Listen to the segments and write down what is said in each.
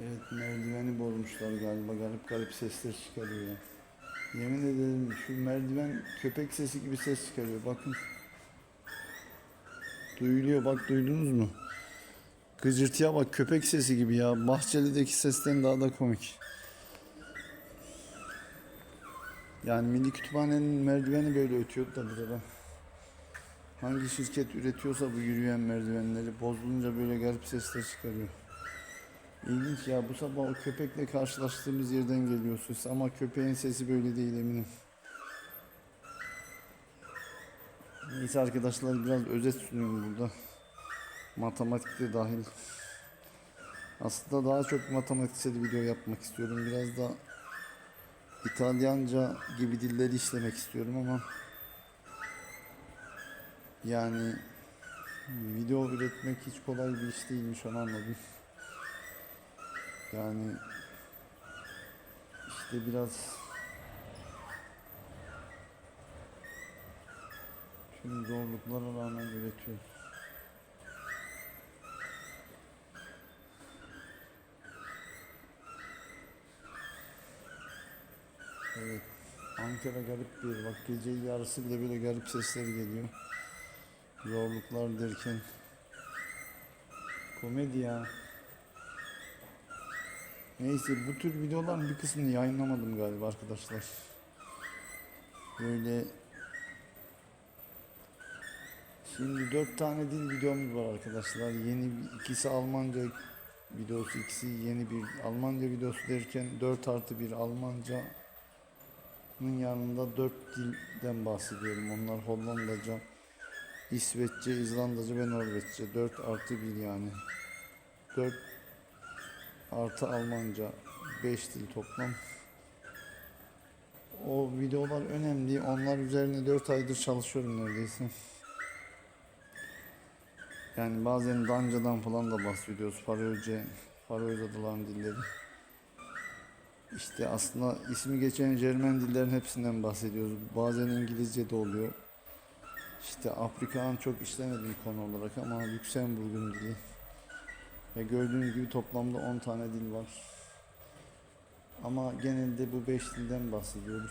Evet merdiveni bozmuşlar galiba. Garip garip sesler çıkarıyor ya. Yemin ederim şu merdiven köpek sesi gibi ses çıkarıyor. Bakın. Duyuluyor bak duydunuz mu? Gıcırtıya bak köpek sesi gibi ya. Bahçeli'deki sesten daha da komik. Yani Milli Kütüphane'nin merdiveni böyle ötüyordu da burada. Hangi şirket üretiyorsa bu yürüyen merdivenleri bozulunca böyle garip sesler çıkarıyor. İlginç ya bu sabah o köpekle karşılaştığımız yerden geliyor ses ama köpeğin sesi böyle değil eminim. Neyse arkadaşlar biraz özet sunuyorum burada. Matematik de dahil. Aslında daha çok matematiksel video yapmak istiyorum. Biraz da İtalyanca gibi dilleri işlemek istiyorum ama yani video üretmek hiç kolay bir iş değilmiş onu anladım. Yani işte biraz tüm zorluklara rağmen üretiyoruz. Evet. Ankara garip bir. Bak gece yarısı bile böyle garip sesler geliyor. Zorluklar derken. Komedi ya. Neyse bu tür videoların bir kısmını yayınlamadım galiba arkadaşlar. Böyle Şimdi dört tane dil videomuz var arkadaşlar. Yeni ikisi Almanca videosu, ikisi yeni bir Almanca videosu derken 4 artı bir Almanca'nın yanında 4 dilden bahsediyorum. Onlar Hollandaca, İsveççe, İzlandaca ve Norveççe. 4 artı 1 yani. 4 artı Almanca 5 dil toplam. O videolar önemli. Onlar üzerine 4 aydır çalışıyorum neredeyse. Yani bazen Danca'dan falan da bahsediyoruz. Faroece, Faroe Adaları'nın dilleri. İşte aslında ismi geçen Cermen dillerin hepsinden bahsediyoruz. Bazen İngilizce de oluyor. İşte Afrika'nın çok işlemedim konu olarak ama Lüksemburg'un dili. Ve gördüğünüz gibi toplamda 10 tane dil var. Ama genelde bu 5 dilden bahsediyoruz.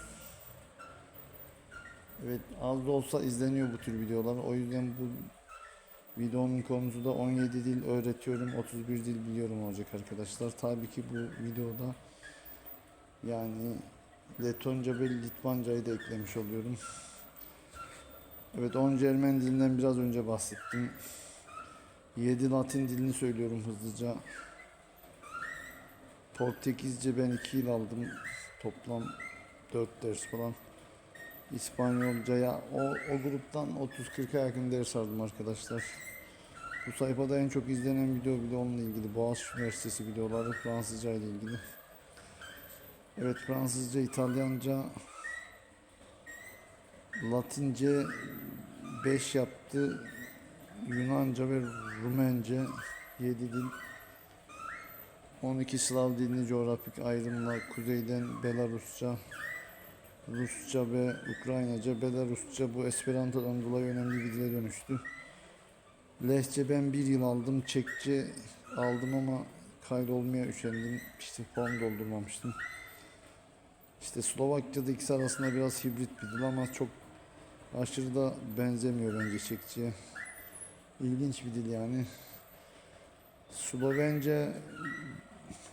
Evet az da olsa izleniyor bu tür videolar. O yüzden bu videonun konusu da 17 dil öğretiyorum, 31 dil biliyorum olacak arkadaşlar. Tabii ki bu videoda yani Letonca ve Litvancayı da eklemiş oluyorum. Evet 10 Cermen dilinden biraz önce bahsettim. 7 Latin dilini söylüyorum hızlıca. Portekizce ben 2 yıl aldım. Toplam 4 ders falan. İspanyolcaya o, o gruptan 30-40'a yakın ders aldım arkadaşlar. Bu sayfada en çok izlenen video bile onunla ilgili. Boğaziçi Üniversitesi videoları Fransızca ile ilgili. Evet Fransızca, İtalyanca, Latince 5 yaptı. Yunanca ve Rumence 7 dil. 12 Slav dilini coğrafik ayrımla kuzeyden Belarusça, Rusça ve Ukraynaca, Belarusça bu Esperanto'dan dolayı önemli bir dile dönüştü. Lehçe ben bir yıl aldım, Çekçe aldım ama kaydolmaya üşendim. İşte form doldurmamıştım. İşte Slovakya'da ikisi arasında biraz hibrit bir dil ama çok aşırı da benzemiyor bence Çekçe'ye. İlginç bir dil yani. Slovence,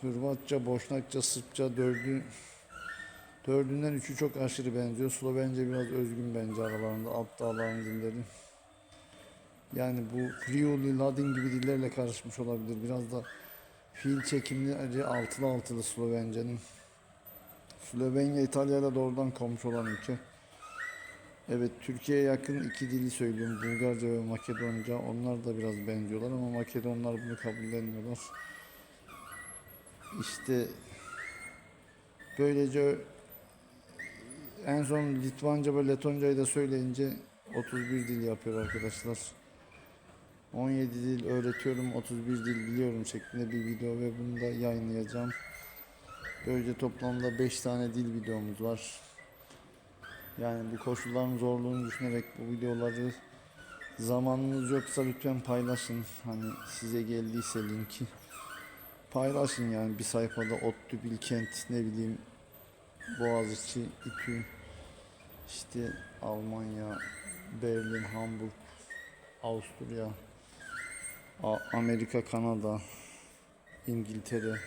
Hırvatça, Boşnakça, Sırpça dördü Dördünden üçü çok aşırı benziyor. Slovence biraz özgün bence aralarında. Alt dağların dilleri. Yani bu Friuli, Ladin gibi dillerle karışmış olabilir. Biraz da fiil çekimleri altılı altılı Slovence'nin. Slovenya İtalya'yla doğrudan komşu olan ülke. Evet Türkiye'ye yakın iki dili söylüyorum. Bulgarca ve Makedonca. Onlar da biraz benziyorlar ama Makedonlar bunu kabullenmiyorlar. İşte böylece en son Litvanca ve Letoncayı da söyleyince 31 dil yapıyor arkadaşlar. 17 dil öğretiyorum, 31 dil biliyorum şeklinde bir video ve bunu da yayınlayacağım. Böylece toplamda 5 tane dil videomuz var. Yani bu koşulların zorluğunu düşünerek bu videoları zamanınız yoksa lütfen paylaşın. Hani size geldiyse linki. paylaşın yani bir sayfada ODTÜ, Bilkent, ne bileyim Boğaziçi, İTÜ, işte Almanya, Berlin, Hamburg, Avusturya, Amerika, Kanada, İngiltere,